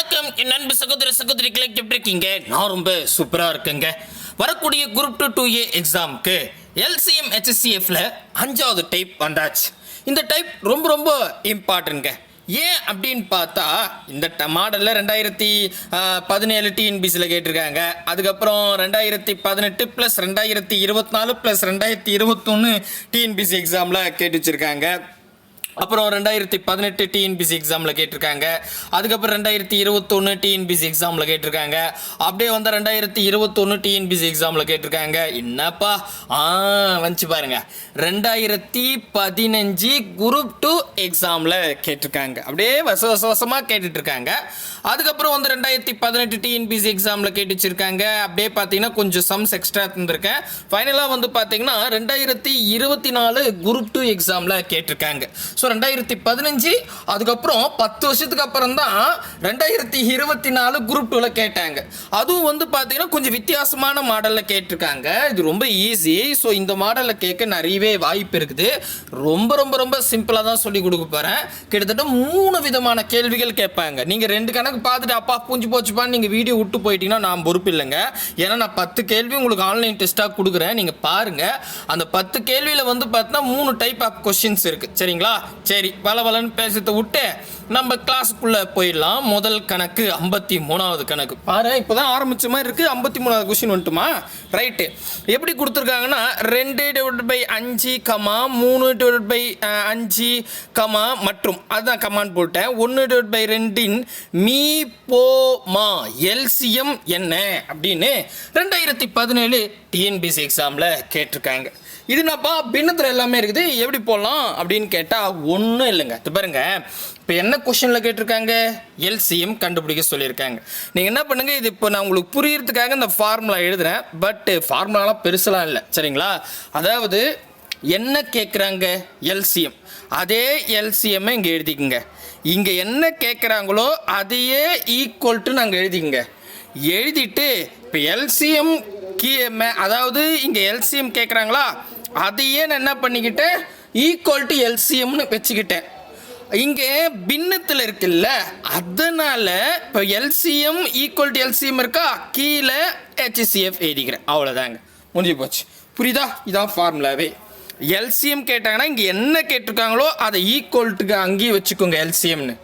வணக்கம். என் அன்பு சகோதர சகோதரிகளை எப்படி இருக்கீங்க? நான் ரொம்ப சூப்பராக இருக்கேங்க. வரக்கூடிய குரூப் டூ டூ ஏ எக்ஸாமுக்கு எல்சிஎம் ஹெச்எஸ்சிஎஃப்ல அஞ்சாவது டைப் வந்தாச்சு. இந்த டைப் ரொம்ப ரொம்ப இம்பார்ட்டன்ட்ங்க ஏன் அப்படின்னு பார்த்தா இந்த மாடலில் ரெண்டாயிரத்தி பதினேழு டிஎன்பிசியில் கேட்டிருக்காங்க. அதுக்கப்புறம் ரெண்டாயிரத்தி பதினெட்டு ப்ளஸ் ரெண்டாயிரத்தி இருபத்தி நாலு ப்ளஸ் ரெண்டாயிரத்தி இருபத்தொன்று டிஎன்பிசி எக்ஸாமில் கேட்டு வச்சுருக்காங்க. அப்புறம் ரெண்டாயிரத்தி பதினெட்டு டிஎன்பிசி எக்ஸாமில் கேட்டிருக்காங்க. அதுக்கப்புறம் ரெண்டாயிரத்தி இருபத்தொன்று டிஎன்பிசி எக்ஸாமில் கேட்டிருக்காங்க. அப்படியே வந்து ரெண்டாயிரத்தி இருபத்தொன்று டிஎன்பிசி எக்ஸாமில் கேட்டிருக்காங்க. என்னப்பா? ஆ வந்துச்சு பாருங்க. ரெண்டாயிரத்தி பதினஞ்சு குரூப் டூ எக்ஸாமில் கேட்டிருக்காங்க. அப்படியே வச வச வசமாக கேட்டுட்டு இருக்காங்க அதுக்கப்புறம் வந்து ரெண்டாயிரத்தி பதினெட்டு டிஎன்பிசி எக்ஸாமில் கேட்டு வச்சுருக்காங்க அப்படியே பார்த்தீங்கன்னா கொஞ்சம் சம்ஸ் எக்ஸ்ட்ரா தந்திருக்கேன். ஃபைனலாக வந்து பார்த்தீங்கன்னா ரெண்டாயிரத்தி இருபத்தி நாலு குரூப் டூ எக்ஸாமில் கேட்டிருக்காங்க. ஸோ ரெண்டாயிரத்தி பதினஞ்சு அதுக்கப்புறம் பத்து வருஷத்துக்கு அப்புறம் தான் ரெண்டாயிரத்தி இருபத்தி நாலு குரூப் டூவில் கேட்டாங்க. அதுவும் வந்து பார்த்தீங்கன்னா கொஞ்சம் வித்தியாசமான மாடலில் கேட்டிருக்காங்க. இது ரொம்ப ஈஸி ஸோ இந்த மாடலில் கேட்க நிறையவே வாய்ப்பு இருக்குது. ரொம்ப ரொம்ப ரொம்ப சிம்பிளாக தான் சொல்லி கொடுக்க போகிறேன் கிட்டத்தட்ட மூணு விதமான கேள்விகள் கேட்பாங்க. நீங்கள் ரெண்டு கணக்கு பார்த்துட்டு அப்பா பூஞ்சி போச்சுப்பான்னு நீங்கள் வீடியோ விட்டு போயிட்டீங்கன்னா நான் பொறுப்பு இல்லைங்க. ஏன்னா நான் பத்து கேள்வி உங்களுக்கு ஆன்லைன் டெஸ்ட்டாக கொடுக்குறேன். நீங்கள் பாருங்கள் அந்த பத்து கேள்வியில் வந்து பார்த்தீங்கன்னா மூணு டைப் ஆஃப் கொஷின்ஸ் இருக்குது சரிங்களா? சரி வள வளன்னு பேசுறதை விட்டு நம்ம கிளாஸுக்குள்ளே போயிடலாம். முதல் கணக்கு ஐம்பத்தி மூணாவது கணக்கு. பாரு இப்போ தான் ஆரம்பிச்ச மாதிரி இருக்குது ஐம்பத்தி மூணாவது கொஷின் வந்துட்டுமா? ரைட்டு எப்படி கொடுத்துருக்காங்கன்னா ரெண்டு டிவைட் பை அஞ்சு கமா மூணு டிவைட் பை அஞ்சு கமா மற்றும். அதுதான் கமான்னு போட்டேன். ஒன்று டிவைட் பை ரெண்டின் மீ போமா எல்சிஎம் என்ன? அப்படின்னு ரெண்டாயிரத்தி பதினேழு டிஎன்பிசி எக்ஸாமில் கேட்டிருக்காங்க. இது என்னப்பா பின்னத்தில் எல்லாமே இருக்குது எப்படி போடலாம் அப்படின்னு கேட்டால் ஒன்றும் இல்லைங்க. இது பாருங்க இப்போ என்ன கொஷனில் கேட்டிருக்காங்க? எல்சிஎம் கண்டுபிடிக்க சொல்லியிருக்காங்க. நீங்கள் என்ன பண்ணுங்கள் இது இப்போ நான் உங்களுக்கு புரியறதுக்காக இந்த ஃபார்முலா எழுதுகிறேன் பட்டு ஃபார்முலாலாம் பெருசெலாம் இல்லை சரிங்களா? அதாவது என்ன கேட்குறாங்க எல்சிஎம் அதே எல்சிஎம்மை இங்கே எழுதிக்குங்க. இங்கே என்ன கேட்குறாங்களோ அதையே ஈக்குவல்ட்டு நாங்கள் எழுதிக்குங்க. எழுதிட்டு இப்போ எல்சிஎம் கீ அதாவது இங்கே எல்சிஎம் கேட்குறாங்களா அதையே நான் என்ன பண்ணிக்கிட்டேன்? ஈக்குவல் டு எல்சிஎம்னு வச்சுக்கிட்டேன். இங்கே பின்னத்தில் இருக்குல்ல அதனால் இப்போ எல்சிஎம் ஈக்குவல் டு எல்சிஎம் இருக்கா? கீழே ஹெச்சிசிஎஃப் எழுதிக்கிறேன். அவ்வளோதாங்க முடிஞ்சு போச்சு. புரியுதா? இதான் ஃபார்முலாவே எல்சிஎம் கேட்டாங்கன்னா இங்கே என்ன கேட்டிருக்காங்களோ அதை ஈக்குவல்ட்டுக்கு அங்கேயே வச்சுக்கோங்க எல்சிஎம்னு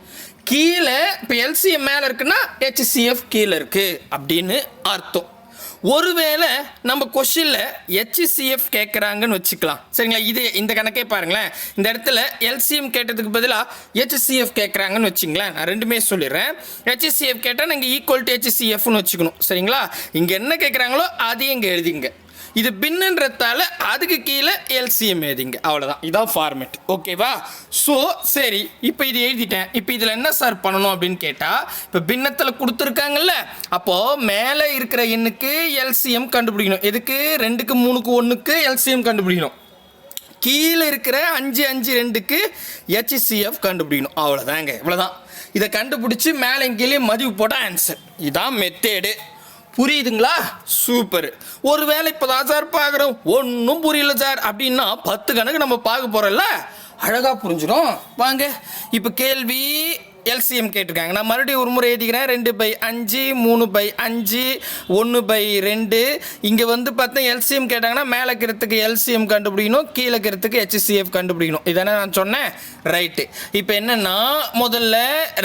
கீழே இப்போ எல்சிஎம் மேலே இருக்குன்னா ஹெச்சிசிஎஃப் கீழே இருக்குது அப்படின்னு அர்த்தம். ஒருவேளை நம்ம கொஷினில் ஹெச்சிசிஎஃப் கேட்குறாங்கன்னு வச்சுக்கலாம். சரிங்களா? இது இந்த கணக்கே பாருங்களேன். இந்த இடத்துல எல்சிஎம் கேட்டதுக்கு பதிலாக ஹெச்சிசிஎஃப் கேட்குறாங்கன்னு வச்சுங்களேன். நான் ரெண்டுமே சொல்லிடுறேன். ஹெச்சிசிஎஃப் கேட்டால் நீங்கள் ஈக்குவல் டு ஹெச்சிசிஎஃப்னு வச்சுக்கணும். சரிங்களா? இங்கே என்ன கேட்குறாங்களோ அதையும் இங்கே எழுதிங்க. இது பின்னுன்றதால அதுக்கு கீழே எல்சிஎம் எழுதிங்க. அவ்வளோதான் இதான் ஃபார்மேட் ஓகேவா ஸோ சரி. இப்போ இது எழுதிட்டேன். இப்போ இதில் என்ன சார் பண்ணணும் அப்படின்னு கேட்டால் இப்போ பின்னத்தில் கொடுத்துருக்காங்கல்ல அப்போது மேலே இருக்கிற எண்ணுக்கு எல்சிஎம் கண்டுபிடிக்கணும். எதுக்கு? ரெண்டுக்கு மூணுக்கு ஒன்றுக்கு எல்சிஎம் கண்டுபிடிக்கணும். கீழே இருக்கிற அஞ்சு அஞ்சு ரெண்டுக்கு ஹெச்சிசிஎஃப் கண்டுபிடிக்கணும். அவ்வளோதாங்க இவ்வளோதான் இதை கண்டுபிடிச்சி மேலே கீழே மதிப்பு போட்டால் ஆன்சர் இதான் மெத்தேடு புரியுதுங்களா? சூப்பர் ஒருவேளை இப்போ தான் சார் பார்க்குறோம் ஒன்றும் புரியல சார் அப்படின்னா பத்து கணக்கு நம்ம பார்க்க போகிறோம்ல அழகாக புரிஞ்சிடும். வாங்க. இப்போ கேள்வி எல்சிஎம் கேட்டிருக்காங்க. நான் மறுபடியும் ஒரு முறை எழுதிக்கிறேன். ரெண்டு பை அஞ்சு மூணு பை அஞ்சு ஒன்று பை ரெண்டு. இங்கே வந்து பார்த்தா எல்சிஎம் கேட்டாங்கன்னா மேலே இருக்கிறதுக்கு எல்சிஎம் கண்டுபிடிக்கணும் கீழே இருக்கிறதுக்கு ஹெச்சிசிஎஃப் கண்டுபிடிக்கணும். இதானே நான் சொன்னேன். ரைட்டு இப்போ என்னென்னா முதல்ல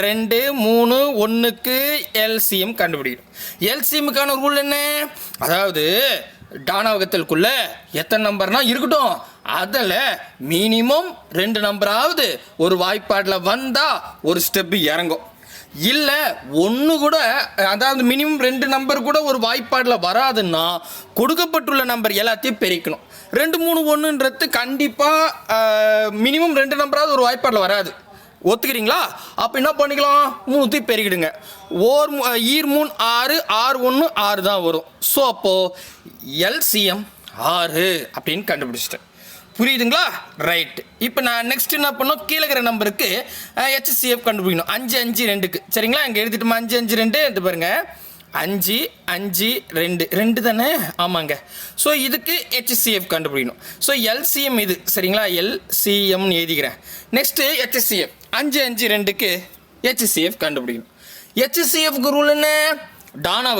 ரெண்டு மூணு ஒன்றுக்கு எல்சிஎம் கண்டுபிடிக்கணும். எல்சிஎம்முக்கான ரூல் என்ன? அதாவது டானாவகத்திற்குள்ளே எத்தனை நம்பர்னால் இருக்கட்டும். அதில் மினிமம் ரெண்டு நம்பராவது ஒரு வாய்ப்பாட்டில் வந்தால் ஒரு ஸ்டெப்பு இறங்கும். இல்லை ஒன்று கூட அதாவது மினிமம் ரெண்டு நம்பர் கூட ஒரு வாய்ப்பாட்டில் வராதுன்னா கொடுக்கப்பட்டுள்ள நம்பர் எல்லாத்தையும் பெருக்கணும். ரெண்டு மூணு ஒன்றுன்றது கண்டிப்பாக மினிமம் ரெண்டு நம்பராவது ஒரு வாய்ப்பாடில் வராது. ஒத்துக்கிறீங்களா? அப்போ என்ன பண்ணிக்கலாம்? மூணுத்தையும் பெருகிடுங்க ஓர் ஈர் மூணு ஆறு ஆறு ஒன்று ஆறு தான் வரும். ஸோ அப்போது எல்சிஎம் ஆறு அப்படின்னு கண்டுபிடிச்சிட்டேன். புரியுதுங்களா? ரைட் இப்போ நான் நெக்ஸ்ட் என்ன பண்ணோம் கீழே இருக்கிற நம்பருக்கு ஹெச்சிஎஃப் கண்டுபிடிக்கணும். அஞ்சு அஞ்சு ரெண்டுக்கு. சரிங்களா? இங்கே எழுதிட்டுமா அஞ்சு அஞ்சு ரெண்டு? எடுத்து பாருங்கள் அஞ்சு அஞ்சு ரெண்டு. ரெண்டு தானே? ஆமாங்க. ஸோ இதுக்கு ஹெச்சிஎஃப் கண்டுபிடிக்கணும். ஸோ எல்சிஎம் இது. சரிங்களா? எல்சிஎம்னு எழுதிக்கிறேன். நெக்ஸ்ட்டு ஹெச்சிஎஃப் அஞ்சு அஞ்சு ரெண்டுக்கு ஹெச்சிஎஃப் கண்டுபிடிக்கணும். ஹெச்சிஎஃப் ரூல் என்ன? டானா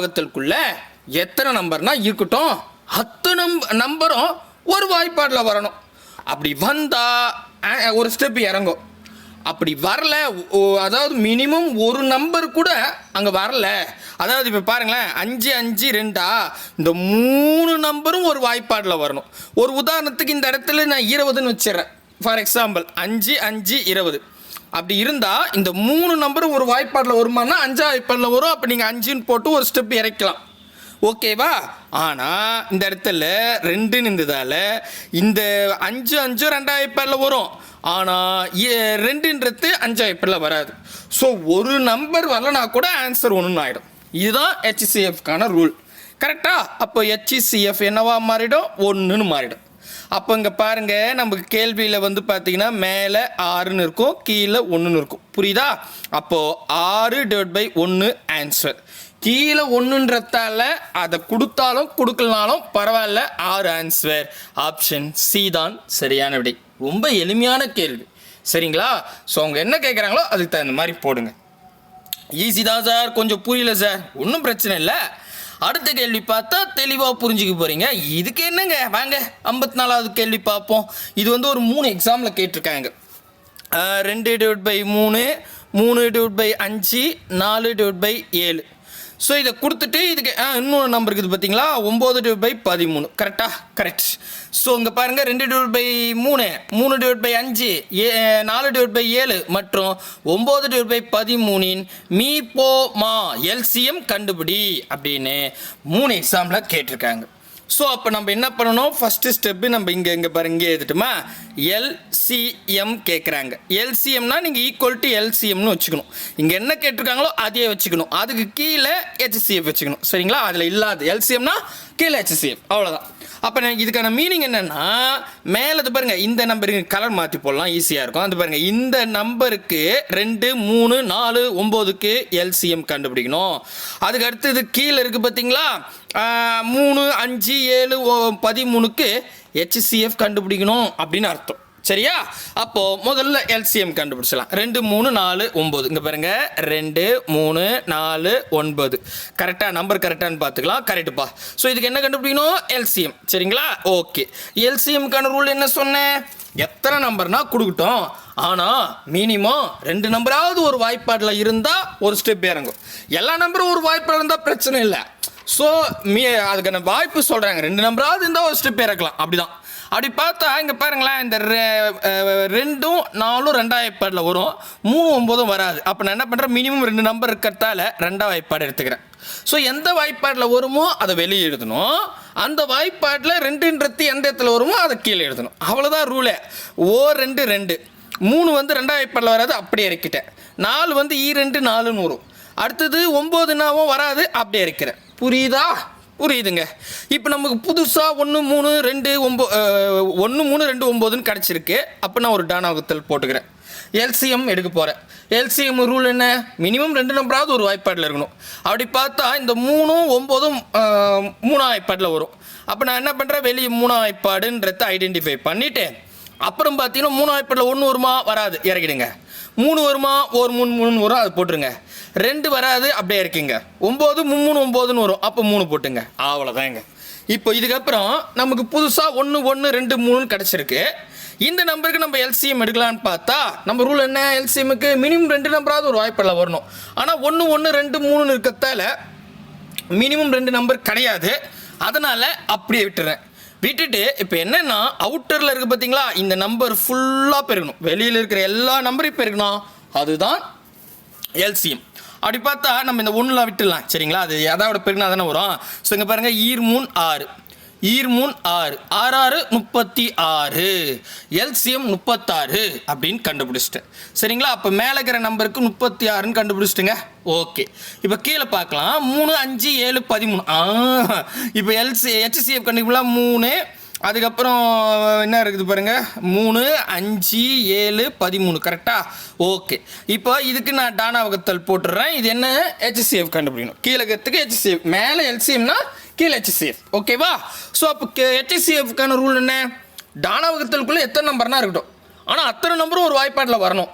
எத்தனை நம்பர்னால் இருக்கட்டும் அத்தனை நம்ப நம்பரும் ஒரு வாய்ப்பாடில் வரணும். அப்படி வந்தால் ஒரு ஸ்டெப் இறங்கும். அப்படி வரல ஓ- அதாவது மினிமம் ஒரு நம்பர் கூட அங்கே வரல. அதாவது இப்போ பாருங்களேன் அஞ்சு அஞ்சு ரெண்டா? இந்த மூணு நம்பரும் ஒரு வாய்ப்பாடில் வரணும். ஒரு உதாரணத்துக்கு இந்த இடத்துல நான் இருபதுன்னு வச்சிடுறேன் ஃபார் எக்ஸாம்பிள் அஞ்சு அஞ்சு இருபது. அப்படி இருந்தால் இந்த மூணு நம்பரும் ஒரு வாய்ப்பாடில் வருமானா அஞ்சா வாய்ப்பாடில் வரும். அப்போ நீங்கள் அஞ்சுன்னு போட்டு ஒரு ஸ்டெப் இறக்கலாம். ஓகேவா ஆனால் இந்த இடத்துல ரெண்டு இருந்ததால் இந்த அஞ்சு அஞ்சு ரெண்டாயிரப்பேரில் வரும். ஆனால் ரெண்டுன்றது அஞ்சு வராது. ஸோ ஒரு நம்பர் வரலனா கூட ஆன்சர் ஒன்றுன்னு ஆகிடும் இதுதான் ஹெச்சிசிஎஃப்கான ரூல் கரெக்டாக அப்போ ஹெச்சிசிஎஃப் என்னவா மாறிடும்? ஒன்றுன்னு மாறிடும். அப்போ இங்கே பாருங்கள் நமக்கு கேள்வியில் வந்து பார்த்தீங்கன்னா மேலே ஆறுன்னு இருக்கும் கீழே ஒன்றுன்னு இருக்கும். புரியுதா? அப்போது ஆறு டிவைட் பை ஒன்று ஆன்சர் கீழே ஒன்றுன்றதால அதை கொடுத்தாலும் கொடுக்கலனாலும் பரவாயில்ல. ஆறு ஆன்சர் ஆப்ஷன் சி தான் சரியான விடை. ரொம்ப எளிமையான கேள்வி. சரிங்களா? ஸோ அவங்க என்ன கேட்குறாங்களோ அதுக்கு தகுந்த மாதிரி போடுங்க. ஈஸி தான் சார் கொஞ்சம் புரியல சார் ஒன்றும் பிரச்சனை இல்லை. அடுத்த கேள்வி பார்த்தா தெளிவாக புரிஞ்சுக்க போகிறீங்க இதுக்கு என்னங்க? வாங்க ஐம்பத்தி நாலாவது கேள்வி பார்ப்போம். இது வந்து ஒரு மூணு எக்ஸாமில் கேட்டிருக்காங்க. ரெண்டு டிவைட் பை மூணு மூணு டிவைட் பை அஞ்சு நாலு டிவைட் பை ஏழு. ஸோ இதை கொடுத்துட்டு இதுக்கு ஆ இன்னொரு நம்பர் இருக்குது பார்த்தீங்களா ஒம்பது டிவைட் பை பதிமூணு. கரெக்டாக கரெக்ட் ஸோ இங்கே பாருங்கள் ரெண்டு டிவைட் பை மூணு. மூணு டிவைட் பை அஞ்சு. ஏ நாலு டிவைட் பை ஏழு. மற்றும் ஒம்பது டிவைட் பை பதிமூணின் மீ போ மா எல்சிஎம் கண்டுபிடி அப்படின்னு மூணு எக்ஸாம்பிள் கேட்டிருக்காங்க. ஸோ அப்போ நம்ம என்ன பண்ணணும்? ஃபஸ்ட்டு ஸ்டெப்பு நம்ம இங்கே இங்கே பாருங்க இங்கே எழுதிட்டுமா? எல்சிஎம் கேட்குறாங்க எல்சிஎம்னா நீங்கள் ஈக்குவல் டு எல்சிஎம்னு வச்சுக்கணும். இங்கே என்ன கேட்டிருக்காங்களோ அதையே வச்சுக்கணும். அதுக்கு கீழே ஹெச்சிஎஃப் வச்சுக்கணும். சரிங்களா? அதில் இல்லாது எல்சிஎம்னா கீழே ஹெச்சிஎஃப் அவ்வளோதான் அப்போ நான் இதுக்கான மீனிங் என்னென்னா மேலே இது பாருங்கள் இந்த நம்பருக்கு கலர் மாற்றி போடலாம் ஈஸியாக இருக்கும். அது பாருங்கள் இந்த நம்பருக்கு ரெண்டு மூணு நாலு ஒம்போதுக்கு எல்சிஎம் கண்டுபிடிக்கணும். அதுக்கு அடுத்தது கீழே இருக்குது பார்த்தீங்களா மூணு அஞ்சு ஏழு பதிமூணுக்கு ஹெச்சிஎஃப் கண்டுபிடிக்கணும் அப்படின்னு அர்த்தம். சரியா? அப்போ முதல்ல எல்சிஎம் கண்டுபிடிச்சலாம் ரெண்டு மூணு நாலு ஒம்பது இங்கே பாருங்க. ரெண்டு மூணு நாலு ஒன்பது. கரெக்டாக நம்பர் கரெக்டானு பார்த்துக்கலாம். கரெக்டுப்பா ஸோ இதுக்கு என்ன கண்டுபிடிக்கணும்? எல்சிஎம் சரிங்களா? ஓகே எல்சிஎம்க்கான ரூல் என்ன சொன்னேன் எத்தனை நம்பர்னா கொடுக்கட்டும். ஆனால் மினிமம் ரெண்டு நம்பராவது ஒரு வாய்ப்பாடில் இருந்தால் ஒரு ஸ்டெப் இறங்கும். எல்லா நம்பரும் ஒரு வாய்ப்பாடு இருந்தால் பிரச்சனை இல்லை. ஸோ மீ அதுக்கான வாய்ப்பு சொல்கிறாங்க ரெண்டு நம்பராவது இருந்தால் ஒரு ஸ்டெப் இறக்கலாம். அப்படிதான். அப்படி பார்த்தா இங்கே பாருங்களேன் இந்த ரெ- ரெண்டும் நாலும் ரெண்டாம் வாய்ப்பாடில் வரும். மூணு ஒம்போதும் வராது. அப்போ நான் என்ன பண்ணுறேன் மினிமம் ரெண்டு நம்பர் இருக்கிறதால ரெண்டாம் வாய்ப்பாடு எடுத்துக்கிறேன். ஸோ எந்த வாய்ப்பாடில் வருமோ அதை வெளியே எழுதணும். அந்த வாய்ப்பாட்டில் ரெண்டுன்றது எந்த இடத்துல வருமோ அதை கீழே எழுதணும். அவ்வளோதான் ரூலே ஓ ரெண்டு ரெண்டு. மூணு வந்து ரெண்டாம் வாய்ப்பாடில் வராது அப்படியே இறக்கிட்டேன். நாலு வந்து ஈ ரெண்டு நாலுன்னு வரும். அடுத்தது ஒம்போதுனாவும் வராது அப்படியே இருக்கிறேன் புரியுதா? புரியுதுங்க. இப்போ நமக்கு புதுசாக ஒன்று மூணு ரெண்டு ஒம்போ ஒன்று மூணு ரெண்டு ஒம்போதுன்னு கிடச்சிருக்கு. அப்போ நான் ஒரு டானா போட்டுக்கிறேன். எல்சிஎம் எடுக்க போகிறேன் எல்சிஎம் ரூல் என்ன? மினிமம் ரெண்டு நம்பராவது ஒரு வாய்ப்பாடில் இருக்கணும். அப்படி பார்த்தா இந்த மூணும் ஒம்போதும் அஹ், மூணாம் வாய்ப்பாடில் வரும். அப்போ நான் என்ன பண்ணுறேன் வெளியே மூணாம் வாய்ப்பாடுன்றத ஐடென்டிஃபை பண்ணிவிட்டு அப்புறம் பார்த்தீங்கன்னா மூணு வாய்ப்பாடில் ஒன்று வருமா? வராது. இறக்கிடுங்க. மூணு வருமா ஒரு மூணு மூணு வரும் அது போட்டுருங்க. ரெண்டு வராது அப்படியே இருக்கீங்க. ஒம்பது மூணு ஒம்போதுன்னு வரும் அப்போ மூணு போட்டுங்க. அவ்வளோதாங்க இப்போ இதுக்கப்புறம் நமக்கு புதுசாக ஒன்று ஒன்று ரெண்டு மூணுன்னு கிடச்சிருக்கு. இந்த நம்பருக்கு நம்ம எல்சிஎம் எடுக்கலான்னு பார்த்தா நம்ம ரூல் என்ன? எல்சிஎம்முக்கு மினிமம் ரெண்டு நம்பராவது ஒரு வாய்ப்பில் வரணும். ஆனால் ஒன்று ஒன்று ரெண்டு மூணுன்னு இருக்கிறதால மினிமம் ரெண்டு நம்பர் கிடையாது. அதனால் அப்படியே விட்டுறேன். விட்டுட்டு இப்போ என்னன்னா அவுட்டரில் இருக்கு பார்த்தீங்களா இந்த நம்பர் ஃபுல்லாக பெருகணும். வெளியில் இருக்கிற எல்லா நம்பரையும் பெருகணும். அதுதான் எல்சிஎம் அப்படி பார்த்தா நம்ம இந்த ஒன்றில் விட்டுடலாம். சரிங்களா? அது எதாவது பெருகினா தானே வரும். ஸோ இங்கே பாருங்கள் ஈர் மூணு ஆறு. ஈர்மூன் ஆறு ஆறு ஆறு முப்பத்தி ஆறு எல்சிஎம் முப்பத்தாறு அப்படின்னு கண்டுபிடிச்சிட்டேன். சரிங்களா? அப்போ மேலே இருக்கிற நம்பருக்கு முப்பத்தி ஆறுன்னு கண்டுபிடிச்சிட்டுங்க. ஓகே. இப்போ கீழே பார்க்கலாம். மூணு அஞ்சு ஏழு பதிமூணு. ஆ இப்போ எல்சி ஹெச்சிசிஎஃப் கண்டுபிடிக்கலாம். மூணு அதுக்கப்புறம் என்ன இருக்குது பாருங்க? மூணு அஞ்சு ஏழு பதிமூணு. கரெக்டாக ஓகே. இப்போ இதுக்கு நான் டானா வகுத்தல் போட்டுடுறேன். இது என்ன? ஹெச்சிசிஎஃப் கண்டுபிடிக்கணும். கீழே இருக்கிறதுக்கு ஹெச்சிசிஎஃப் மேலே எல்சிஎம்னா கீழே ஹெச்சிஎஃப் ஓகேவா ஸோ அப்போ ஹெச்சிஎஃப்க்கான ரூல் என்ன? டானா எத்தனை நம்பர்னா இருக்கட்டும். ஆனால் அத்தனை நம்பரும் ஒரு வாய்ப்பாட்டில் வரணும்.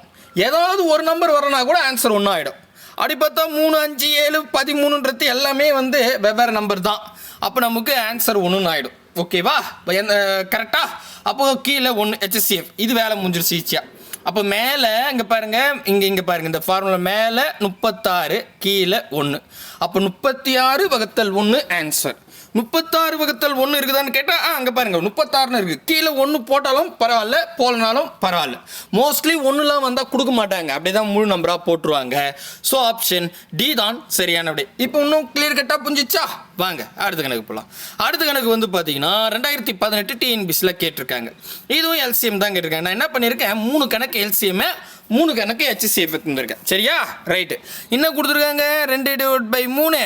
ஏதாவது ஒரு நம்பர் வரனா கூட ஆன்சர் ஒன்றும் ஆகிடும் அப்படி பார்த்தா மூணு அஞ்சு ஏழு பதிமூணுன்றது எல்லாமே வந்து வெவ்வேறு நம்பர் தான். அப்போ நமக்கு ஆன்சர் ஒன்றுன்னு ஆகிடும் ஓகேவா இப்போ எந்த கரெக்டாக அப்போது கீழே ஒன்று ஹெச்எஸ்சிஎஃப் இது வேலை முடிஞ்சிருச்சு ஈஸியாக அப்போ மேலே இங்கே பாருங்க இங்கே இங்கே பாருங்க இந்த ஃபார்முலா மேலே முப்பத்தாறு கீழே ஒன்று அப்போ முப்பத்தி ஆறு வகுத்தல் ஒன்று ஆன்சர் முப்பத்தாறு வகுத்தல் ஒன்று இருக்குதான்னு கேட்டால் ஆ அங்கே பாருங்கள் முப்பத்தாறுன்னு இருக்குது கீழே ஒன்று போட்டாலும் பரவாயில்ல போலனாலும் பரவாயில்ல. மோஸ்ட்லி ஒன்றுலாம் வந்தால் கொடுக்க மாட்டாங்க. அப்படியே தான் முழு நம்பராக போட்டுருவாங்க. ஸோ ஆப்ஷன் டி தான் சரியான விடை. இப்போ இன்னும் கிளியர் கட்டாக புரிஞ்சிச்சா? வாங்க அடுத்த கணக்கு போகலாம் அடுத்த கணக்கு வந்து பார்த்தீங்கன்னா ரெண்டாயிரத்தி பதினெட்டு டிஎன்பிசியில் கேட்டிருக்காங்க. இதுவும் எல்சிஎம் தான் கேட்டிருக்காங்க. நான் என்ன பண்ணியிருக்கேன்? மூணு கணக்கு எல்சிஎம்மை மூணு கணக்கு ஹெச்சிசிஎஃப் எடுத்துருக்கேன் சரியா? ரைட்டு என்ன கொடுத்துருக்காங்க ரெண்டு டிவைட் பை மூணு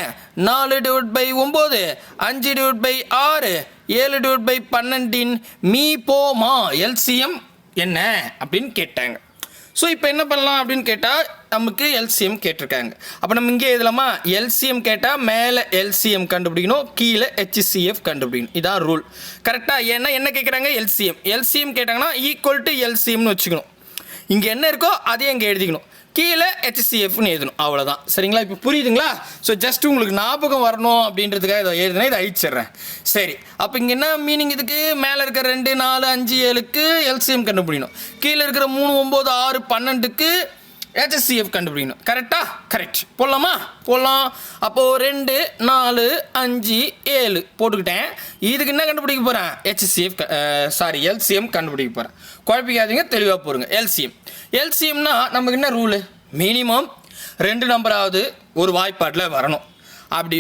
நாலு டிவைட் பை ஒம்பது அஞ்சு டிவைட் பை ஆறு ஏழு டிவைட் பை பன்னெண்டின் மீ போமா எல்சிஎம் என்ன அப்படின்னு கேட்டாங்க. ஸோ இப்போ என்ன பண்ணலாம் அப்படின்னு கேட்டால் நமக்கு எல்சிஎம் கேட்டிருக்காங்க. அப்போ நம்ம இங்கே எழுதலாமா? எல்சிஎம் கேட்டால் மேலே எல்சிஎம் கண்டுபிடிக்கணும் கீழே ஹெச்சிசிஎஃப் கண்டுபிடிக்கணும். இதான் ரூல் கரெக்டாக ஏன்னா என்ன கேட்குறாங்க எல்சிஎம் எல்சிஎம் கேட்டாங்கன்னா ஈக்குவல் டு எல்சிஎம்னு வச்சுக்கணும். இங்கே என்ன இருக்கோ அதையும் இங்கே எழுதிக்கணும். கீழே ஹெச்சிஎஃப்னு எழுதணும். அவ்வளோதான் சரிங்களா? இப்போ புரியுதுங்களா? ஸோ ஜஸ்ட் உங்களுக்கு ஞாபகம் வரணும் அப்படின்றதுக்காக இதை எழுதுனா இதை அழிச்சிடுறேன். சரி. அப்போ இங்கே என்ன மீனிங் இதுக்கு? மேலே இருக்கிற ரெண்டு நாலு அஞ்சு ஏழுக்கு எல்சிஎம் கண்டுபிடிக்கணும். கீழே இருக்கிற மூணு ஒம்பது ஆறு பன்னெண்டுக்கு ஹெச்எஸ்சிஎஃப் கண்டுபிடிக்கணும். கரெக்டா கரெக்ட் போடலாமா? போடலாம். அப்போது ரெண்டு நாலு அஞ்சு ஏழு போட்டுக்கிட்டேன். இதுக்கு என்ன கண்டுபிடிக்க போகிறேன் ஹெச்எஸ்சிஎஃப் சாரி எல்சிஎம் கண்டுபிடிக்க போகிறேன் குழப்பிக்காதீங்க தெளிவாக போருங்க எல்சிஎம் எல்சிஎம்னா நமக்கு என்ன ரூலு மினிமம் ரெண்டு நம்பராவது ஒரு வாய்ப்பாட்டில் வரணும். அப்படி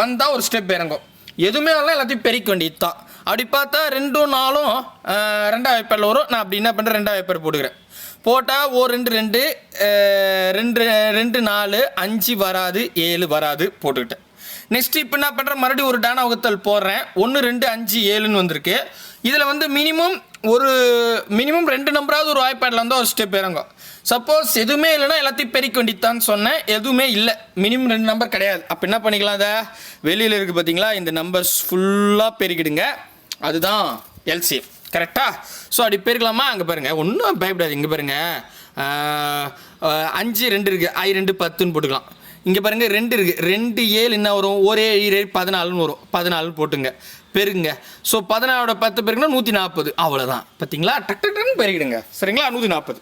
வந்தால் ஒரு ஸ்டெப் இறங்கும். எதுவுமே வரலாம் எல்லாத்தையும் பெருக்க வேண்டியது தான் அப்படி பார்த்தா ரெண்டும் நாளும் ரெண்டாம் ரெண்டாவது வரும். நான் அப்படி என்ன பண்ணுறேன் ரெண்டாம் வைப்பர் போட்டுக்கிறேன். போட்டால் ஓ ரெண்டு ரெண்டு ரெண்டு ரெண்டு நாலு அஞ்சு வராது ஏழு வராது போட்டுக்கிட்டேன். நெக்ஸ்ட் இப்போ என்ன பண்ணுறேன் மறுபடியும் ஒரு டானா வகுத்தல் போடுறேன். ஒன்று ரெண்டு அஞ்சு ஏழுன்னு வந்திருக்கு. இதில் வந்து மினிமம் ஒரு மினிமம் ரெண்டு நம்பராவது ஒரு வாய்ப்பாடில் வந்து ஒரு ஸ்டெப் இறங்கும். சப்போஸ் எதுவுமே இல்லைன்னா எல்லாத்தையும் பெருக்க வேண்டியதான்னு சொன்னேன். எதுவுமே இல்லை. மினிமம் ரெண்டு நம்பர் கிடையாது. அப்போ என்ன பண்ணிக்கலாம் அதை வெளியில் இருக்குது பார்த்தீங்களா இந்த நம்பர்ஸ் ஃபுல்லாக பெருக்கிடுங்க. அதுதான் எல்சிஎம் கரெக்டாக ஸோ அப்படி போயிருக்கலாமா? அங்கே பாருங்கள் ஒன்றும் பயப்படாது இங்கே பாருங்கள் அஞ்சு ரெண்டு இருக்குது ஐ ரெண்டு பத்துன்னு போட்டுக்கலாம். இங்கே பாருங்கள் ரெண்டு இருக்குது ரெண்டு ஏழு என்ன வரும்? ஒரே ஏழு பதினாலுன்னு வரும். பதினாலுன்னு போட்டுங்க. பெருங்க ஸோ பதினாலோட பத்து பெருக்குன்னா நூற்றி நாற்பது அவ்வளோதான் பார்த்தீங்களா டக் டக் டக்குன்னு பெருகிடுங்க. சரிங்களா? நூற்றி நாற்பது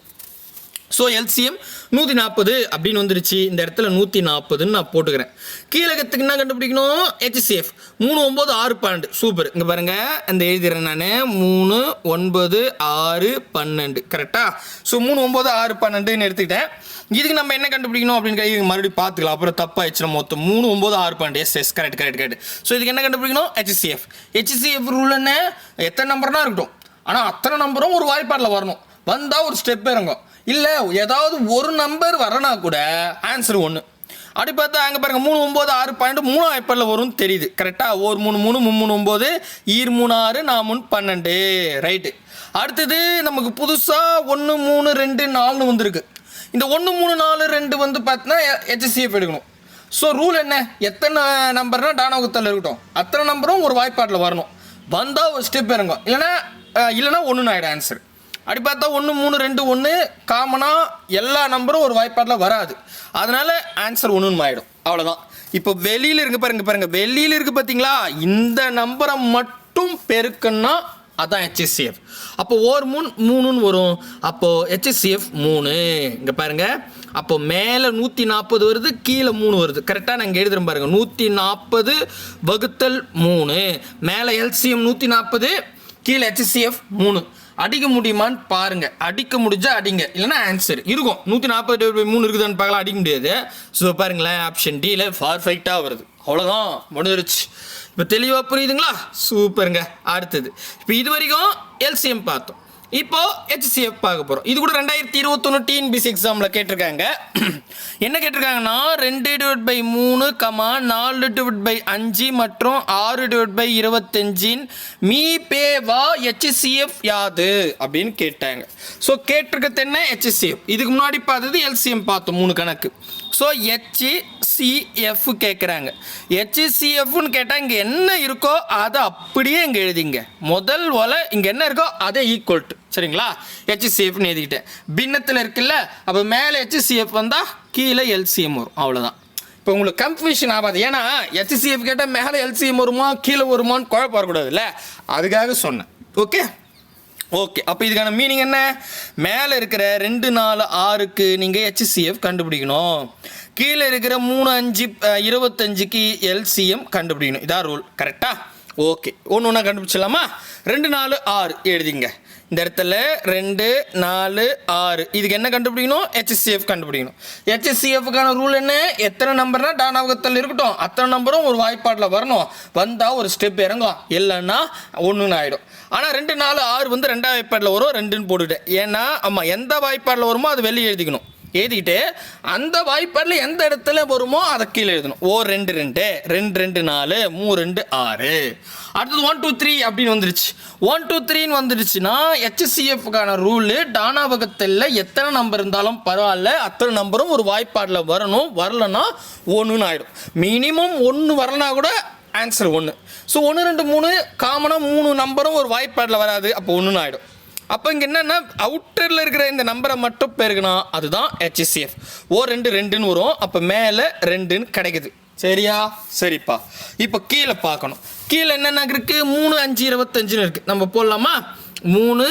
ஸோ எல்சிஎம் நூற்றி நாற்பது அப்படின்னு வந்துருச்சு. இந்த இடத்துல நூற்றி நாற்பதுன்னு நான் போட்டுக்கிறேன். கீழகத்துக்கு என்ன கண்டுபிடிக்கணும்? ஹெச்சிஎஃப் மூணு ஒம்பது ஆறு பன்னெண்டு. சூப்பர் இங்கே பாருங்க. அந்த எழுதிடுறேன் நான். மூணு ஒன்பது ஆறு பன்னெண்டு. கரெக்டாக ஸோ மூணு ஒம்பது ஆறு பன்னெண்டுன்னு எடுத்துக்கிட்டேன். இதுக்கு நம்ம என்ன கண்டுபிடிக்கணும் அப்படின்னு கை மறுபடியும் பார்த்துக்கலாம். அப்புறம் தப்பாயிடுச்சுன்னா மொத்தம் மூணு ஒம்பது ஆறு பன்னெண்டு. Yes yes correct correct correct so இதுக்கு என்ன கண்டுபிடிக்கணும்? ஹெச்சிஎஃப் ஹெச்சிஎஃப் ரூல் என்ன? எத்தனை நம்பர்னா இருக்கட்டும். ஆனால் அத்தனை நம்பரும் ஒரு வாய்ப்பாடில் வரணும். வந்தால் ஒரு ஸ்டெப் இறங்கும். இல்லை ஏதாவது ஒரு நம்பர் வரனா கூட ஆன்சர் ஒன்று அப்படி பார்த்தா அங்கே பாருங்க மூணு ஒம்பது ஆறு பன்னெண்டு மூணு வாய்ப்பாடில் வரும்னு தெரியுது. கரெக்டாக ஒரு மூணு மூணு மூணு ஒம்பது ஈர் மூணு ஆறு நான் மூணு பன்னெண்டு. ரைட்டு அடுத்தது நமக்கு புதுசாக ஒன்று மூணு ரெண்டு நாலுன்னு வந்திருக்கு. இந்த ஒன்று மூணு நாலு ரெண்டு வந்து பார்த்தீங்கன்னா ஹெச்சிஎஃப் எடுக்கணும். ஸோ ரூல் என்ன? எத்தனை நம்பர்னா டானோகத்தில் இருக்கட்டும். அத்தனை நம்பரும் ஒரு வாய்ப்பாட்டில் வரணும். வந்தால் ஒரு ஸ்டெப் இறங்கும். இல்லைன்னா இல்லைனா ஒன்று ஒன்றுன்னு ஆகிடும் ஆன்சர் அப்படி பார்த்தா ஒன்று மூணு ரெண்டு ஒன்று காமனாக எல்லா நம்பரும் ஒரு வாய்ப்பாட்டில் வராது. அதனால ஆன்சர் ஒன்றுன்னு ஆகிடும் அவ்வளோதான் இப்போ வெளியில் இருக்கு பாருங்க பாருங்க. வெளியில் இருக்கு பார்த்தீங்களா? இந்த நம்பரை மட்டும் பெருக்குன்னா அதான் ஹெச்எஸ்சிஎஃப் அப்போ ஓர் மூணு மூணுன்னு வரும். அப்போது ஹெச்எஸ்சிஎஃப் மூணு. இங்கே பாருங்க. அப்போ மேலே நூற்றி நாற்பது வருது கீழே மூணு வருது. கரெக்டாக நாங்கள் எழுதுறோம் பாருங்கள் பாருங்க. நூற்றி நாற்பது வகுத்தல் மூணு. மேலே எல்சிஎம் நூற்றி நாற்பது கீழே ஹெச்எஸ்சிஎஃப் மூணு. அடிக்க முடியுமான்னு பாருங்க. அடிக்க முடிஞ்சா அடிங்க. இல்லைனா ஆன்சர் இருக்கும். நூற்றி நாற்பது மூணு இருக்குதான்னு பார்க்கலாம். அடிக்க முடியாது. ஸோ பாருங்களேன். ஆப்ஷன் டியில் பர்ஃபெக்டாக வருது. அவ்வளோதான் முடிஞ்சிருச்சு. இப்போ தெளிவாக புரியுதுங்களா? சூப்பருங்க அடுத்தது. இப்போ இது வரைக்கும் எல்சிஎம் பார்த்தோம். இப்போ ஹெச்சிஎஃப் பார்க்க போகிறோம் இது கூட ரெண்டாயிரத்தி இருபத்தொன்று டிஎன்பிசி எக்ஸாமில் கேட்டிருக்காங்க. என்ன கேட்டிருக்காங்கன்னா ரெண்டு டிவைட் பை மூணு கமா நாலு டிவைட் பை அஞ்சு மற்றும் ஆறு டிவைட் பை இருபத்தஞ்சின் மீ பே வா ஹெச்சிஎஃப் யாது? அப்படின்னு கேட்டாங்க. ஸோ கேட்டிருக்கிறது என்ன? ஹெச்சிஎஃப் இதுக்கு முன்னாடி பார்த்தது எல்சிஎம் பார்த்தோம் மூணு கணக்கு. ஸோ ஹெச்சிசிஎஃப் கேட்குறாங்க. ஹெச்சிசிஎஃப்னு கேட்டால் இங்கே என்ன இருக்கோ அதை அப்படியே இங்கே எழுதிங்க. முதல் ஒலை இங்கே என்ன இருக்கோ அதை ஈக்குவல் டு சரிங்களா? ஹெச்சிசிஎஃப்னு எழுதிக்கிட்டேன். பின்னத்தில் இருக்குல்ல அப்போ மேலே ஹெச்சிசிஎஃப் வந்தால் கீழே எல்சிஎம் வரும். அவ்வளோதான் இப்போ உங்களுக்கு கன்ஃபியூஷன் ஆகாது. ஏன்னா ஹெச்சிசிஎஃப் கேட்டால் மேலே எல்சிஎம் வருமா கீழே வருமான்னு குழப்பம் வரக்கூடாதுல்ல? அதுக்காக சொன்னேன். ஓகே ஓகே அப்போ இதுக்கான மீனிங் என்ன? மேலே இருக்கிற ரெண்டு நாலு ஆறுக்கு நீங்கள் ஹெச்சிசிஎஃப் கண்டுபிடிக்கணும். கீழே இருக்கிற மூணு அஞ்சு இருபத்தஞ்சுக்கு எல்சிஎம் கண்டுபிடிக்கணும். இதான் ரூல் கரெக்டாக ஓகே ஒன்று ஒன்றா கண்டுபிடிச்சிடலாமா? ரெண்டு நாலு ஆறு. எழுதிங்க. இந்த இடத்துல ரெண்டு நாலு ஆறு. இதுக்கு என்ன கண்டுபிடிக்கணும்? ஹெச்சிசிஎஃப் கண்டுபிடிக்கணும். ஹெச்சிசிஎஃப்க்கான ரூல் என்ன? எத்தனை நம்பர்னா டானாவகத்தில் இருக்கட்டும். அத்தனை நம்பரும் ஒரு வாய்ப்பாட்டில் வரணும். வந்தால் ஒரு ஸ்டெப் இறங்கும் இல்லைன்னா ஒன்றுன்னு ஆகிடும் ஆனால் ரெண்டு நாலு ஆறு வந்து ரெண்டாவது வாய்ப்பாட்டில் வரும். ரெண்டுன்னு போட்டுவிட்டேன் ஏன்னா ஆமாம் எந்த வாய்ப்பாட்டில் வருமோ அது வெளியே எழுதிக்கணும். எழுதிக்கிட்டு அந்த வாய்ப்பாடில் எந்த இடத்துல வருமோ அதை கீழே எழுதணும். ஓ ரெண்டு ரெண்டு. ரெண்டு ரெண்டு நாலு. மூ ரெண்டு ஆறு. அடுத்தது ஒன் டூ த்ரீ அப்படின்னு வந்துருச்சு. ஒன் டூ த்ரீன்னு வந்துருச்சுன்னா ஹெச்சிசிஎஃப்கான ரூலு டானாபகத்தில் எத்தனை நம்பர் இருந்தாலும் பரவாயில்ல. அத்தனை நம்பரும் ஒரு வாய்ப்பாடில் வரணும். வரலன்னா ஒன்றுன்னு ஆகிடும் மினிமம் ஒன்று வரலனா கூட ஆன்சர் ஒன்று ஸோ ஒன்று ரெண்டு மூணு காமனாக மூணு நம்பரும் ஒரு வாய்ப்பாடில் வராது. அப்போ ஒன்றுன்னு ஆகிடும் அப்போ இங்கே என்னென்னா அவுட்டரில் இருக்கிற இந்த நம்பரை மட்டும் பெருக்கணும் அதுதான் ஹெச்சிசிஎஃப் ஓ ரெண்டு ரெண்டுன்னு வரும். அப்போ மேலே ரெண்டுன்னு கிடைக்குது. சரியா? சரிப்பா. இப்போ கீழே பார்க்கணும். கீழே என்னென்ன இருக்குது மூணு அஞ்சு இருபத்தஞ்சுன்னு இருக்குது நம்ம போடலாமா? மூணு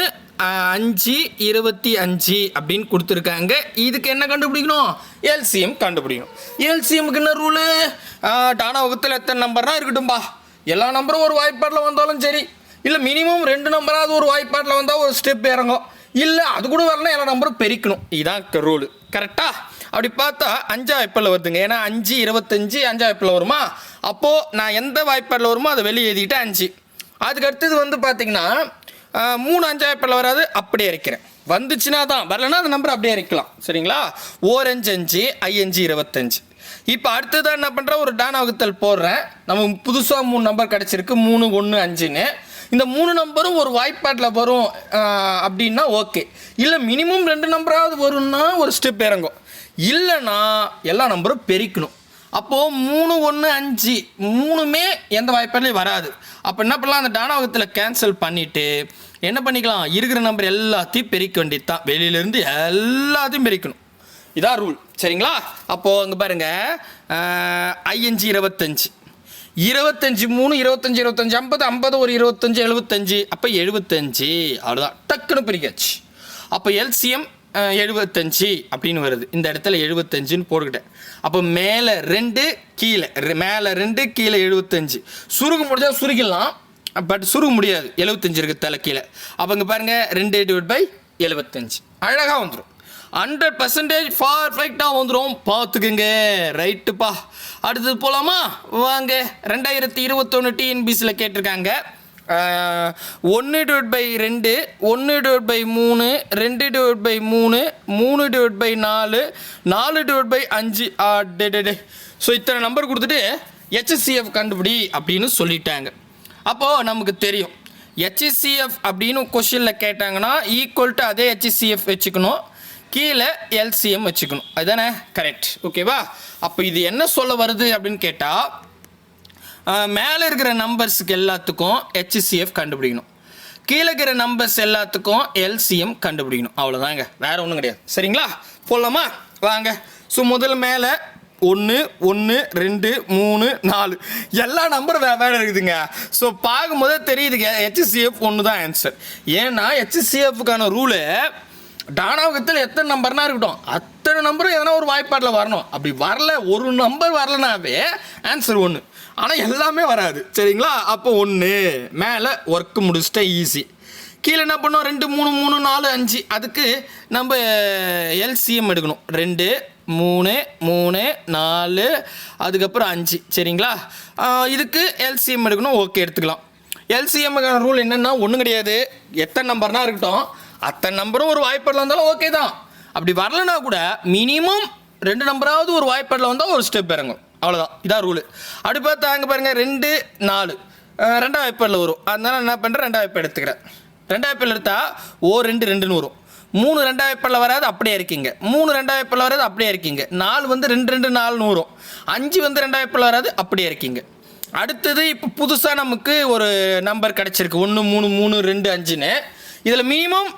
அஞ்சு இருபத்தி அஞ்சு அப்படின்னு கொடுத்துருக்காங்க. இதுக்கு என்ன கண்டுபிடிக்கணும்? எல்சிஎம் கண்டுபிடிக்கணும். எல்சிஎம்க்கு என்ன ரூலு டானா வகுத்தில் எத்தனை நம்பர்னா இருக்கட்டும்பா. எல்லா நம்பரும் ஒரு வாய்ப்பாட்டில் வந்தாலும் சரி. இல்லை மினிமம் ரெண்டு நம்பராவது ஒரு வாய்ப்பாட்டில் வந்தால் ஒரு ஸ்டெப் இறங்கும். இல்லை அது கூட வரலாம் எல்லா நம்பரும் பெருக்கணும். இதுதான் ரூலு கரெக்டாக அப்படி பார்த்தா அஞ்சா வாய்ப்பாடில் வருதுங்க. ஏன்னா அஞ்சு இருபத்தஞ்சு அஞ்சா வாய்ப்பில் வருமா? அப்போது நான் எந்த வாய்ப்பாடில் வருமோ அதை வெளியே எழுதிக்கிட்டு அஞ்சு. அதுக்கு அடுத்தது வந்து பார்த்திங்கன்னா மூணு அஞ்சா வாய்ப்பாடில் வராது அப்படியே இறக்கிறேன் வந்துச்சுன்னா தான். வரலன்னா அந்த நம்பர் அப்படியே இறக்கலாம் சரிங்களா? ஓரஞ்சு அஞ்சு ஐயஞ்சு இருபத்தஞ்சு. இப்போ அடுத்ததான் என்ன பண்ணுறேன் ஒரு டானா வகுத்தல் போடுறேன். நமக்கு புதுசாக மூணு நம்பர் கிடச்சிருக்கு. மூணு ஒன்று அஞ்சுன்னு. இந்த மூணு நம்பரும் ஒரு வாய்ப்பாட்டில் வரும் அப்படின்னா ஓகே. இல்லை மினிமம் ரெண்டு நம்பராவது வரும்னா ஒரு ஸ்டெப் இறங்கும். இல்லைன்னா எல்லா நம்பரும் பெருக்கணும். அப்போது மூணு ஒன்று அஞ்சு மூணுமே எந்த வாய்ப்பாட்லையும் வராது. அப்போ என்ன பண்ணலாம்? அந்த டானாவகத்தில் கேன்சல் பண்ணிவிட்டு என்ன பண்ணிக்கலாம்? இருக்கிற நம்பர் எல்லாத்தையும் பெருக்க வேண்டியது தான் வெளியிலேருந்து எல்லாத்தையும் பெருக்கணும். இதான் ரூல் சரிங்களா? அப்போது அங்கே பாருங்கள் ஐஎன்ஜி இருபத்தஞ்சு. இருபத்தஞ்சு மூணு இருபத்தஞ்சு இருபத்தஞ்சு ஐம்பது ஐம்பது ஒரு இருபத்தஞ்சு எழுபத்தஞ்சு அப்போ எழுபத்தஞ்சு. அவ்வளோதான் டக்குன்னு பிரிக்காச்சு. அப்போ எல்சிஎம் எழுபத்தஞ்சு அப்படின்னு வருது. இந்த இடத்துல எழுபத்தஞ்சுன்னு போட்டுக்கிட்டேன். அப்போ மேலே ரெண்டு கீழே. ரெ- மேலே ரெண்டு கீழே எழுபத்தஞ்சு. சுருக்க முடிஞ்சால் சுருக்கிடலாம். பட் சுருக்க முடியாது. எழுபத்தஞ்சு இருக்குது தலை கீழே. அப்போ இங்கே பாருங்கள் ரெண்டு டிவைட் பை எழுபத்தஞ்சு. அழகாக வந்துடும் ஹண்ட்ரட் பர்சன்டேஜ் பர்ஃபெக்டாக வந்துடும் பார்த்துக்குங்க. ரைட்டுப்பா. அடுத்தது போகலாமா வாங்க. ரெண்டாயிரத்தி இருபத்தொன்று டிஎன்பிசியில் கேட்டிருக்காங்க. ஒன்று டிவைட் பை ரெண்டு ஒன்று டிவைட் பை மூணு ரெண்டு டிவைட் பை மூணு மூணு டிவைட் பை நாலு நாலு டிவைட் பை அஞ்சு. டே டே டே. ஸோ இத்தனை நம்பர் கொடுத்துட்டு ஹெச்எஸ்சிஎஃப் கண்டுபிடி அப்படின்னு சொல்லிட்டாங்க. அப்போது நமக்கு தெரியும். ஹெச்எஸ்சிஎஃப் அப்படின்னு கொஷினில் கேட்டாங்கன்னா ஈக்குவல் டு அதே ஹெச்எஸ்சிஎஃப் வச்சுக்கணும். கீழே எல்சிஎம் வச்சுக்கணும். அதுதானே? கரெக்ட் ஓகேவா அப்போ இது என்ன சொல்ல வருது அப்படின்னு கேட்டால் மேலே இருக்கிற நம்பர்ஸுக்கு எல்லாத்துக்கும் ஹெச்சிசிஎஃப் கண்டுபிடிக்கணும். கீழே இருக்கிற நம்பர்ஸ் எல்லாத்துக்கும் எல்சிஎம் கண்டுபிடிக்கணும். அவ்வளோதாங்க வேறு ஒன்றும் கிடையாது. சரிங்களா? போடலாமா? வாங்க. ஸோ முதல் மேலே ஒன்று ஒன்று ரெண்டு மூணு நாலு. எல்லா நம்பரும் வே வேறு இருக்குதுங்க. ஸோ பார்க்கும்போதே தெரியுதுங்க ஹெச்சிசிஎஃப் ஒன்று தான் ஆன்சர் ஏன்னா ஹெச்சிசிஎஃப்க்கான ரூலு டானாவகத்தில் எத்தனை நம்பர்னா இருக்கட்டும் அத்தனை நம்பரும் எதனா ஒரு வாய்ப்பாட்டில் வரணும். அப்படி வரல ஒரு நம்பர் வரலனாவே ஆன்சர் ஒன்று ஆனால் எல்லாமே வராது. சரிங்களா? அப்போ ஒன்று மேலே ஒர்க்கு முடிச்சிட்டா ஈஸி கீழே என்ன பண்ணோம்? ரெண்டு மூணு மூணு நாலு அஞ்சு. அதுக்கு நம்ம எல்சிஎம் எடுக்கணும். ரெண்டு மூணு மூணு நாலு அதுக்கப்புறம் அஞ்சு. சரிங்களா? இதுக்கு எல்சிஎம் எடுக்கணும். ஓகே எடுத்துக்கலாம். எல்சிஎம்முக்கான ரூல் என்னென்னா ஒன்றும் கிடையாது. எத்தனை நம்பர்னா இருக்கட்டும் அத்தனை நம்பரும் ஒரு வாய்ப்பாடில் வந்தாலும் ஓகே தான். அப்படி வரலனா கூட மினிமம் ரெண்டு நம்பராவது ஒரு வாய்ப்பாடில் வந்தால் ஒரு ஸ்டெப் இறங்கும். அவ்வளோதான் இதான் ரூலு அப்படி பார்த்தா அங்கே பாருங்கள் ரெண்டு நாலு. ரெண்டாம் வாய்ப்பாடில் வரும். அதனால என்ன பண்ணுறேன் ரெண்டாம் வாய்ப்பு எடுத்துக்கிறேன். ரெண்டாம் வாய்ப்பில் எடுத்தால் ஓ ரெண்டு ரெண்டுன்னு வரும். மூணு ரெண்டாம் வாய்ப்பாடில் வராது அப்படியே இருக்கீங்க. மூணு ரெண்டாம் வாய்ப்பாடில் வராது அப்படியே இருக்கீங்க. நாலு வந்து ரெண்டு ரெண்டு நாலுன்னு வரும். அஞ்சு வந்து ரெண்டாம் வாய்ப்பாடில் வராது அப்படியே இருக்கீங்க. அடுத்தது இப்போ புதுசாக நமக்கு ஒரு நம்பர் கிடச்சிருக்கு. ஒன்று மூணு மூணு ரெண்டு அஞ்சுன்னு. இதில் மினிமம்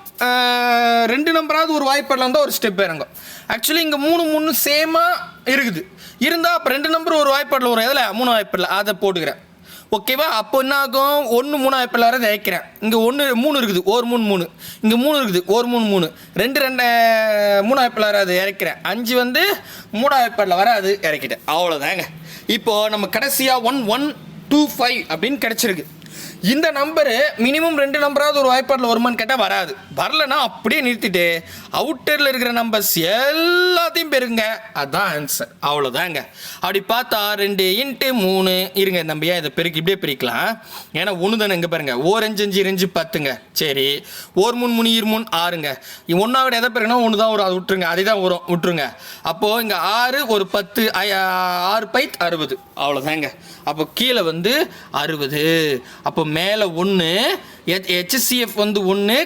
ரெண்டு நம்பராவது ஒரு வாய்ப்பாடில் இருந்தால் ஒரு ஸ்டெப் இறங்கும். ஆக்சுவலி இங்கே மூணு மூணு சேமாக இருக்குது. இருந்தால் அப்போ ரெண்டு நம்பர் ஒரு வாய்ப்பாடில் வரும் எதில் மூணு வாய்ப்பில் அதை போட்டுக்கிறேன். ஓகேவா அப்போ என்ன ஆகும்? ஒன்று மூணு வாய்ப்பில் வர வைக்கிறேன் இங்கே ஒன்று மூணு இருக்குது. ஒரு மூணு மூணு. இங்கே மூணு இருக்குது. ஒரு மூணு மூணு. ரெண்டு ரெண்டு மூணு வாய்ப்பில் வராது இறக்கிறேன் அஞ்சு வந்து மூணு வாய்ப்பாடில் வராது இறக்கிட்டேன் அவ்வளோதாங்க இப்போது நம்ம கடைசியாக ஒன் ஒன் டூ ஃபைவ் அப்படின்னு கிடச்சிருக்கு. இந்த நம்பரு மினிமம் ரெண்டு நம்பராவது ஒரு வாய்ப்பாடில் வருமான்னு கேட்டால் வராது. வரலன்னா அப்படியே நிறுத்திட்டு அவுட்டரில் இருக்கிற நம்பர்ஸ் எல்லாத்தையும் பெருங்க அதுதான் ஆன்சர் அவ்வளோதாங்க அப்படி பார்த்தா ரெண்டு இன்ட்டு மூணு. இருங்க நம்ம ஏன் இதை பெருக்கி இப்படியே பிரிக்கலாம். ஏன்னா ஒன்று தானே இங்கே பாருங்க. ஓர் அஞ்சு அஞ்சு ரெஞ்சு பத்துங்க. சரி. ஓர் மூணு மூணு இரு மூணு ஆறுங்க. ஒன்றா விட எதை பெருங்கன்னா ஒன்று தான் வரும். அது விட்டுருங்க. அதே தான் வரும். விட்டுருங்க. அப்போது இங்கே ஆறு ஒரு பத்து ஆறு பைத் அறுபது. அவ்வளோதாங்க அப்போ கீழே வந்து அறுபது. அப்போ மேலே ஒன்று ஹெச்சிஎஃப் வந்து ஒன்று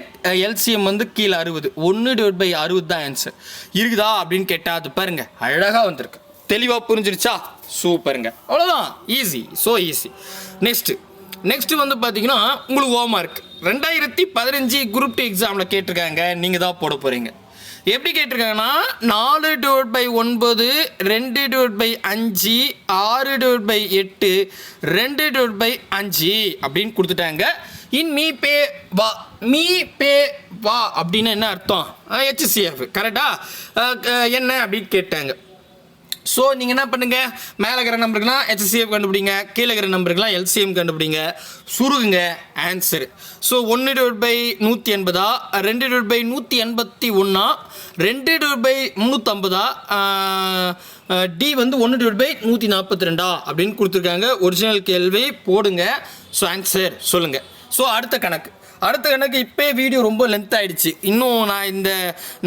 எல்சிஎம் வந்து கீழே அறுபது. ஒன்று டிவைட் பை அறுபது தான் ஆன்சர் இருக்குதா அப்படின்னு கேட்டால் அது பாருங்கள் அழகாக வந்திருக்கு. தெளிவாக புரிஞ்சிருச்சா? சூப்பருங்க. அவ்வளோதான் easy so easy next next வந்து பார்த்தீங்கன்னா உங்களுக்கு ஹோம்ஒர்க் ரெண்டாயிரத்தி பதினஞ்சு குரூப் டூ எக்ஸாமில் கேட்டிருக்காங்க. நீங்கள் தான் போட போகிறீங்க எப்படி கேட்டிருக்காங்கன்னா நாலு டிவைட் பை ஒன்பது ரெண்டு டிவைட் பை அஞ்சு ஆறு டிவைட் பை எட்டு ரெண்டு டிவைட் பை அஞ்சு அப்படின்னு கொடுத்துட்டாங்க. இன் மீ பே வா மீ பே வா அப்படின்னு என்ன அர்த்தம்? ஹெச்சிசிஎஃப் கரெக்டாக என்ன அப்படின்னு கேட்டாங்க. ஸோ நீங்கள் என்ன பண்ணுங்கள் மேலே இருக்கிற நம்பருக்குலாம் ஹெச்சிஎஃப் கண்டுபிடிங்க கீழே இருக்கிற நம்பருக்குலாம் எல்சிஎம் கண்டுபிடிங்க. சுருகுங்க ஆன்சர் ஸோ ஒன்று டிவைட் பை நூற்றி எண்பதா? ரெண்டு டிவைட் பை நூற்றி எண்பத்தி ஒன்றா ரெண்டு டிவைட் பை முந்நூற்றம்பதா டி வந்து ஒன்று டிவைட் பை நூற்றி நாற்பத்தி ரெண்டா? அப்படின்னு கொடுத்துருக்காங்க. ஒரிஜினல் கேள்வி போடுங்க. ஸோ ஆன்சர் சொல்லுங்கள் ஸோ அடுத்த கணக்கு. அடுத்த கணக்கு இப்போ வீடியோ ரொம்ப லென்த் ஆகிடுச்சு இன்னும் நான் இந்த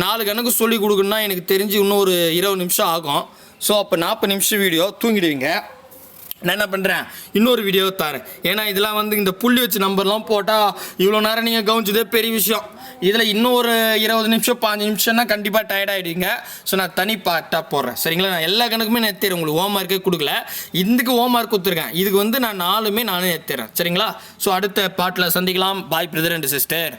நாலு கணக்கு சொல்லி கொடுக்குன்னா எனக்கு தெரிஞ்சு இன்னும் ஒரு இருபது நிமிஷம் ஆகும். ஸோ அப்போ நாற்பது நிமிஷம் வீடியோ தூங்கிடுவீங்க. நான் என்ன பண்ணுறேன் இன்னொரு வீடியோ தரேன். ஏன்னா இதெல்லாம் வந்து இந்த புள்ளி வச்சு நம்பர்லாம் போட்டால் இவ்வளோ நேரம் நீங்கள் கவனிச்சதே பெரிய விஷயம். இதில் இன்னும் ஒரு இருபது நிமிஷம் பாஞ்சு நிமிஷம்னா கண்டிப்பாக டயர்ட் ஆகிடுவீங்க ஸோ நான் தனி பார்ட்டாக போடுறேன். சரிங்களா? நான் எல்லா கணக்குமே நான் எத்திடுறேன் உங்களுக்கு ஹோம் மார்க்கே கொடுக்கல. இதுக்கு ஹோம் மார்க் கொடுத்துருக்கேன். இதுக்கு வந்து நான் நாலுமே நானும் எத்திடுறேன் சரிங்களா? ஸோ அடுத்த பாட்டில் சந்திக்கலாம். பாய் பிரதர் அண்ட் சிஸ்டர்